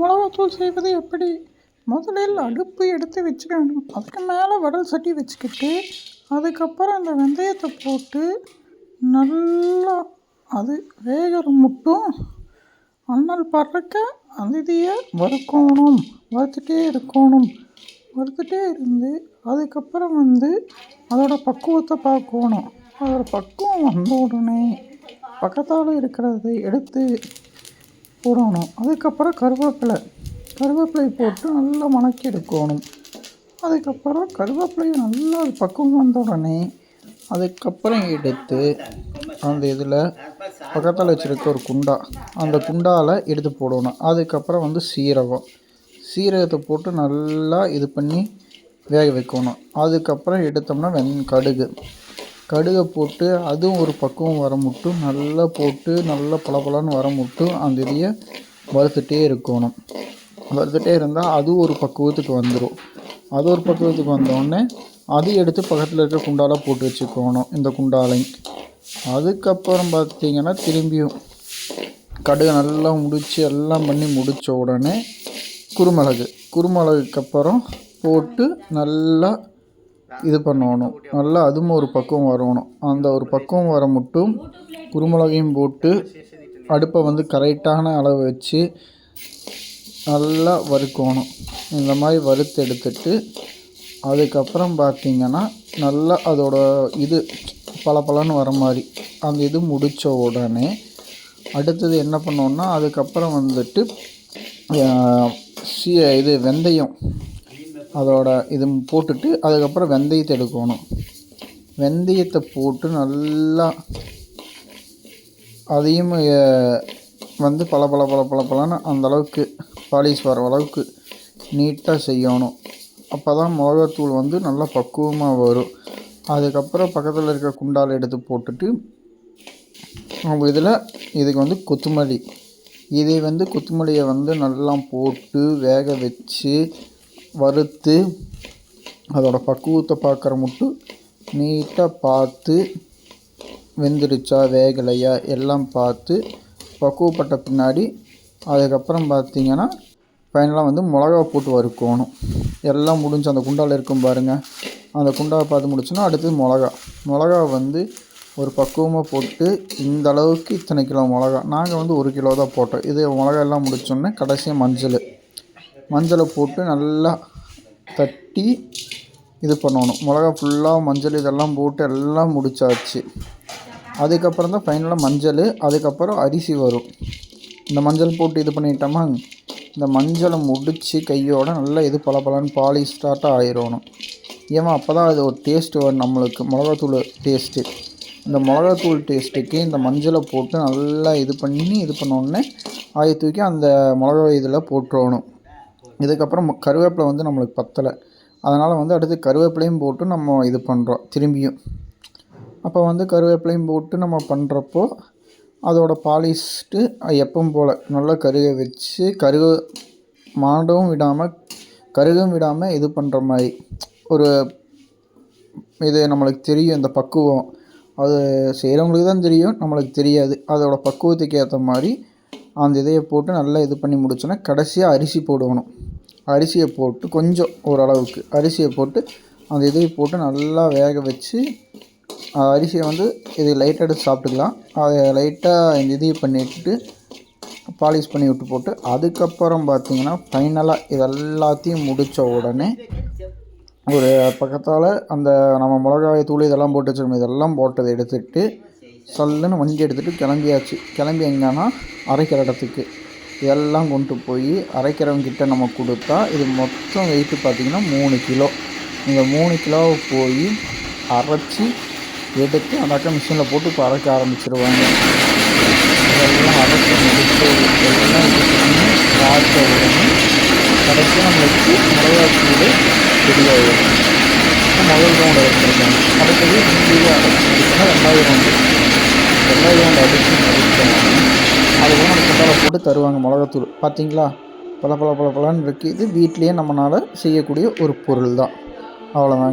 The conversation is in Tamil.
மிளகாத்தூள் செய்வது எப்படி? முதலில் அடுப்பு எடுத்து வச்சுக்கணும் அதுக்கு மேலே வடல் சட்டி வச்சுக்கிட்டு அதுக்கப்புறம் அந்த வெந்தயத்தை போட்டு நல்லா அது வேகிற மட்டும் அண்ணல் பறக்க அந்த இதையை வறுக்கணும். வறுத்துட்டே இருக்கணும். வறுத்துட்டே இருந்து அதுக்கப்புறம் வந்து அதோடய பக்குவத்தை பார்க்கணும். அதோட பக்குவம் வந்த உடனே பக்கத்தால் இருக்கிறத எடுத்து போடணும் அதுக்கப்புறம் கருவேப்பிலை. கருவேப்பிலை போட்டு நல்லா மணக்கி எடுக்கணும். அதுக்கப்புறம் கருவேப்பிலையை நல்லா அது பக்குவம் வந்த உடனே அதுக்கப்புறம் எடுத்து அந்த இதில் பக்கத்தில் வச்சுருக்க ஒரு குண்டா அந்த குண்டாவில் எடுத்து போடணும். அதுக்கப்புறம் வந்து சீரகம். சீரகத்தை போட்டு நல்லா இது பண்ணி வேக வைக்கணும். அதுக்கப்புறம் எடுத்தோம்னா வெண் கடுகு. கடுகை போட்டு அதுவும் ஒரு பக்குவம் வர மட்டும் நல்லா போட்டு நல்லா பளபளன்னு வர மட்டும் அந்த இதையை வறுத்துட்டே இருக்கணும். வறுத்துட்டே இருந்தால் அது ஒரு பக்குவத்துக்கு வந்துடும் அது ஒரு பக்குவத்துக்கு வந்தோடனே அது எடுத்து பக்கத்தில் இருக்கிற குண்டால போட்டு வச்சுக்கணும் இந்த குண்டாலையும். அதுக்கப்புறம் பார்த்தீங்கன்னா திரும்பியும் கடுகு நல்லா முடித்து எல்லாம் பண்ணி முடித்த உடனே குருமிளகு. குருமிளகுக்கு அப்புறம் போட்டு நல்லா இது பண்ணணும். நல்லா அதுவும் ஒரு பக்குவம் வரணும். அந்த ஒரு பக்குவம் வர மட்டும் குருமிளகையும் போட்டு அடுப்பை வந்து கரெக்டான அளவு வச்சு நல்லா வறுக்கணும். இந்த மாதிரி வறுத்து எடுத்துட்டு அதுக்கப்புறம் பார்த்திங்கன்னா நல்லா அதோட இது பளபளன்னு வர மாதிரி அந்த இது முடித்த உடனே அடுத்தது என்ன பண்ணோன்னா அதுக்கப்புறம் வந்துட்டு சி இது வெந்தயம் அதோட இது போட்டுட்டு அதுக்கப்புறம் வெந்தயத்தை எடுக்கணும். வெந்தயத்தை போட்டு நல்லா அதையும் வந்து பல பல பல பல பலன்னு அந்தளவுக்கு பாலிஷ் வர அளவுக்கு நீட்டாக செய்யணும். அப்போ தான் மிளகாத்தூள் வந்து நல்லா பக்குவமாக வரும். அதுக்கப்புறம் பக்கத்தில் இருக்க குண்டால் எடுத்து போட்டுட்டு நம்ம இதில் இதுக்கு வந்து கொத்துமல்லி. இதை வந்து கொத்துமல்லியை வந்து நல்லா போட்டு வேக வச்சு வறுத்து அதோடய பக்குவத்தை பார்க்குற மட்டும் நீட்டாக பார்த்து வெந்துருச்சா வேகலையா எல்லாம் பார்த்து பக்குவப்பட்ட பின்னாடி அதுக்கப்புறம் பார்த்திங்கன்னா ஃபைனலாக வந்து மிளகா போட்டு வறுக்கணும். எல்லாம் முடிஞ்சு அந்த குண்டாவில் இருக்கும் பாருங்கள் அந்த குண்டாவை பார்த்து முடிச்சோன்னா அடுத்தது மிளகா. மிளகா வந்து ஒரு பக்குவமாக போட்டு இந்த அளவுக்கு இத்தனை கிலோ மிளகா. நாங்கள் வந்து ஒரு கிலோ தான் போட்டோம். இது மிளகா எல்லாம் முடித்தோன்னே கடைசியாக மஞ்சள். மஞ்சளை போட்டு நல்லா தட்டி இது பண்ணணும். மிளகா ஃபுல்லாக மஞ்சள் இதெல்லாம் போட்டு எல்லாம் முடிச்சாச்சு. அதுக்கப்புறம் தான் ஃபைனலாக மஞ்சள் அதுக்கப்புறம் அரிசி வரும். இந்த மஞ்சள் போட்டு இது பண்ணிட்டோமா? இந்த மஞ்சளை முடித்து கையோடு நல்லா இது பல பலன்னு பாலிஷ்டாட்டாக ஆயிடணும் ஏமா அப்போ தான் அது ஒரு டேஸ்ட்டு வரும் நம்மளுக்கு மிளகாத்தூள் டேஸ்ட்டு இந்த மிளகாத்தூள் டேஸ்ட்டுக்கு இந்த மஞ்சளை போட்டு நல்லா இது பண்ணி இது பண்ணோடனே ஆயை தூக்கி அந்த மிளகா இதில் போட்டுறணும். இதுக்கப்புறம் கருவேப்பிலை வந்து நம்மளுக்கு பத்தலை. அதனால் வந்து அடுத்து கருவேப்பிலையும் போட்டு நம்ம இது பண்ணுறோம் திரும்பியும். அப்போ வந்து கருவேப்பிலையும் போட்டு நம்ம பண்ணுறப்போ அதோட பாலிஷ்டு எப்பவும் போல் நல்லா கருக வச்சு கருக மாடவும் விடாமல் கருகும் விடாமல் இது பண்ணுற மாதிரி. ஒரு இது நம்மளுக்கு தெரியும் இந்த பக்குவம். அது செய்கிறவங்களுக்கு தான் தெரியும் நம்மளுக்கு தெரியாது. அதோடய பக்குவத்துக்கு ஏற்ற மாதிரி அந்த இதையை போட்டு நல்லா இது பண்ணி முடிச்சோன்னா கடைசியாக அரிசி போடணும். அரிசியை போட்டு கொஞ்சம் ஓரளவுக்கு அரிசியை போட்டு அந்த இதையை போட்டு நல்லா வேக வச்சு அரிசியை வந்து இது லைட்டாக எடுத்து சாப்பிட்டுக்கலாம். அதை லைட்டாக இந்த இதையை பண்ணிவிட்டு பாலிஷ் பண்ணி விட்டு போட்டு அதுக்கப்புறம் பார்த்திங்கன்னா ஃபைனலாக இது எல்லாத்தையும் முடித்த உடனே ஒரு பக்கத்தால் அந்த நம்ம மிளகாய் தூள் இதெல்லாம் போட்டு வச்சுருக்கோம் இதெல்லாம் போட்டதை எடுத்துகிட்டு சல்லுன்னு வண்டி எடுத்துகிட்டு கிளம்பியாச்சு. கிளம்பி எங்கன்னா அரைக்கிற இடத்துக்கு இதெல்லாம் கொண்டு போய் அரைக்கிறவங்கிட்ட நம்ம கொடுத்தா இது மொத்தம் வெயிட்டு பார்த்திங்கன்னா மூணு கிலோ. இந்த மூணு கிலோவை போய் அரைச்சி எடுத்து அந்தாக்க மிஷினில் போட்டு இப்போ அரைக்க ஆரம்பிச்சிருவாங்க. இதெல்லாம் அரைச்சி முடிச்சு எல்லாம் இது பண்ணி பார்த்த உடனே கடைசியாக நம்மளுக்கு மிளகாத்தூள் ரெடியாகிடும் முதல் ரவுண்டு எடுத்துருக்காங்க. அடுத்தது அரைச்சி முடிச்சுன்னா ரெண்டாவது ரவுண்டு ரெண்டாவது ரவுண்டு அடித்து முடிச்சாங்க அதுக்கப்புறம் நம்ம குண்டால போட்டு தருவாங்க மிளகாத்தூள். பார்த்தீங்களா? பல பல பல பலன்னு இருக்குது இது வீட்லேயே நம்மளால் செய்யக்கூடிய ஒரு பொருள் தான் அவ்வளோதாங்க